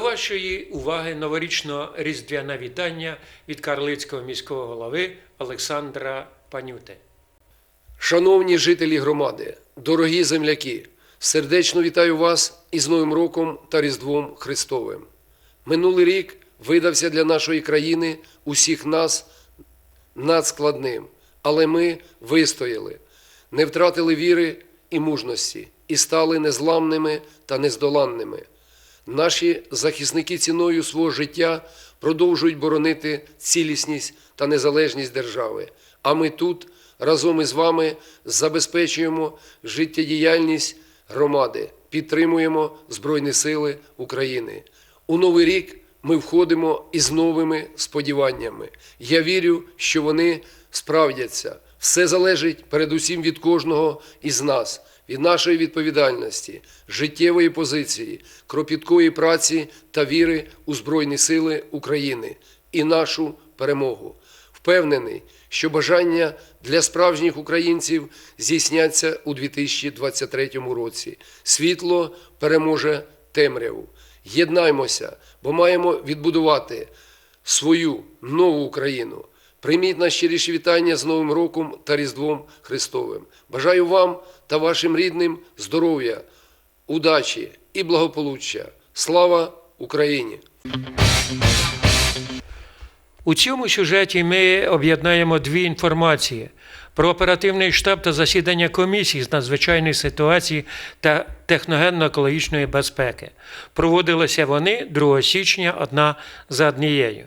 вашої уваги новорічно-різдвяне вітання від Карлицького міського голови Олександра Панюти. Шановні жителі громади, дорогі земляки, сердечно вітаю вас із Новим роком та Різдвом Христовим. Минулий рік видався для нашої країни усіх нас надскладним, але ми вистояли, не втратили віри і мужності і стали незламними та нездоланними. Наші захисники ціною свого життя продовжують боронити цілісність та незалежність держави. А ми тут разом із вами забезпечуємо життєдіяльність громади, підтримуємо Збройні Сили України. У новий рік ми входимо із новими сподіваннями. Я вірю, що вони справдяться. Все залежить передусім від кожного із нас, від нашої відповідальності, життєвої позиції, кропіткої праці та віри у Збройні Сили України і нашу перемогу. Впевнений, що бажання для справжніх українців здійсняться у 2023 році. Світло переможе темряву. Єднаймося, бо маємо відбудувати свою нову Україну. Прийміть найщиріші вітання з Новим роком та Різдвом Христовим. Бажаю вам та вашим рідним здоров'я, удачі і благополуччя. Слава Україні! У цьому сюжеті ми об'єднаємо дві інформації про оперативний штаб та засідання комісії з надзвичайної ситуації та техногенно-екологічної безпеки. Проводилися вони 2 січня одна за однією.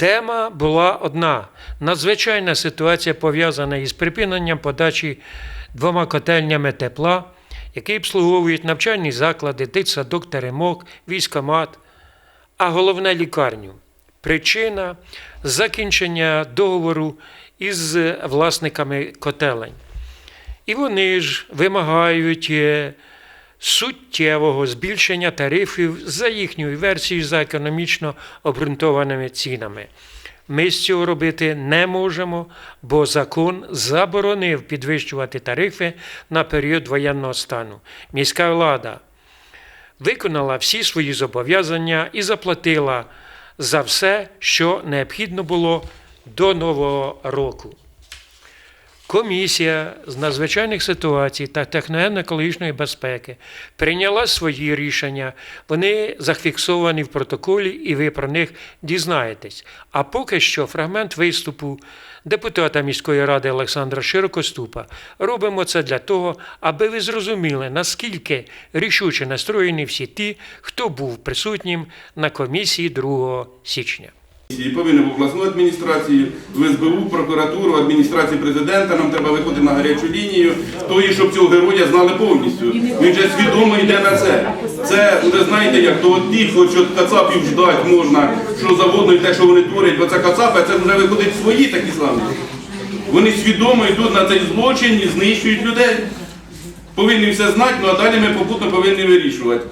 Тема була одна: надзвичайна ситуація пов'язана із припиненням подачі двома котельнями тепла, які обслуговують навчальні заклади, дитсадок, теремок, військомат, а головне лікарню. Причина закінчення договору із власниками котелень. І вони ж вимагають е, суттєвого збільшення тарифів за їхньою версією за економічно обґрунтованими цінами. Ми з цього робити не можемо, бо закон заборонив підвищувати тарифи на період воєнного стану. Міська влада виконала всі свої зобов'язання і заплатила за все, що необхідно було до Нового року. Комісія з надзвичайних ситуацій та техногенно-екологічної безпеки прийняла свої рішення. Вони зафіксовані в протоколі, і ви про них дізнаєтесь. А поки що фрагмент виступу депутата міської ради Олександра Широкоступа робимо це для того, аби ви зрозуміли, наскільки рішуче настроєні всі ті, хто був присутнім на комісії 2 січня. І повинен в обласну адміністрацію, в СБУ, прокуратуру, адміністрацію президента. Нам треба виходити на гарячу лінію, тої, щоб цього героя знали повністю. Він же свідомо йде на це. Це ви знаєте, як то от ті, хоч кацапів ждать можна, що заводно і те, що вони творять, бо це кацапи, це вже виходить свої такі самі. Вони свідомо йдуть на цей злочин і знищують людей. Повинні все знати, ну а далі ми попутно повинні вирішувати.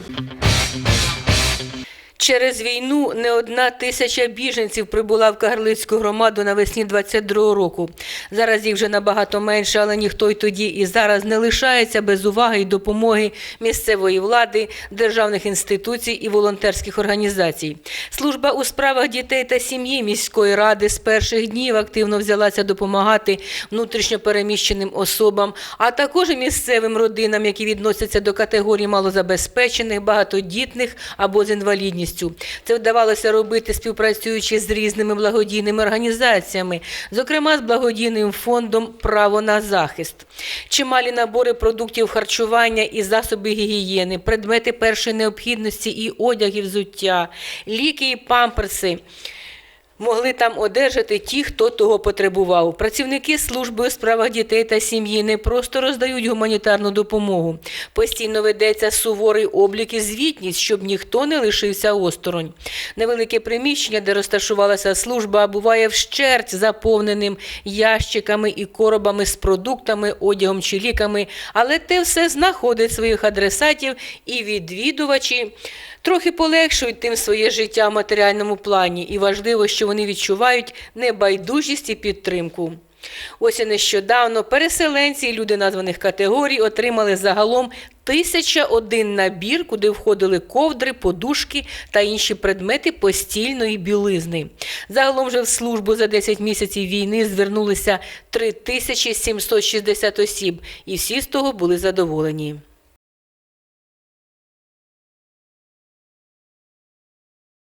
Через війну не одна тисяча біженців прибула в Кагарлицьку громаду навесні 22-го року. Зараз їх вже набагато менше, але ніхто й тоді і зараз не лишається без уваги і допомоги місцевої влади, державних інституцій і волонтерських організацій. Служба у справах дітей та сім'ї міської ради з перших днів активно взялася допомагати внутрішньопереміщеним особам, а також місцевим родинам, які відносяться до категорії малозабезпечених, багатодітних або з інвалідністю. Це вдавалося робити співпрацюючи з різними благодійними організаціями, зокрема з благодійним фондом Право на захист. Чималі набори продуктів харчування і засоби гігієни, предмети першої необхідності і одяг і взуття, ліки і памперси могли там одержати ті, хто того потребував. Працівники служби у справах дітей та сім'ї не просто роздають гуманітарну допомогу. Постійно ведеться суворий облік і звітність, щоб ніхто не лишився осторонь. Невелике приміщення, де розташувалася служба, буває вщерть заповненим ящиками і коробами з продуктами, одягом чи ліками, але те все знаходить своїх адресатів і відвідувачі. Трохи полегшують тим своє життя в матеріальному плані, і важливо, що вони відчувають небайдужість і підтримку. Ось і нещодавно переселенці і люди названих категорій отримали загалом 1001 набір, куди входили ковдри, подушки та інші предмети постільної білизни. Загалом же в службу за 10 місяців війни звернулися 3760 осіб, і всі з того були задоволені.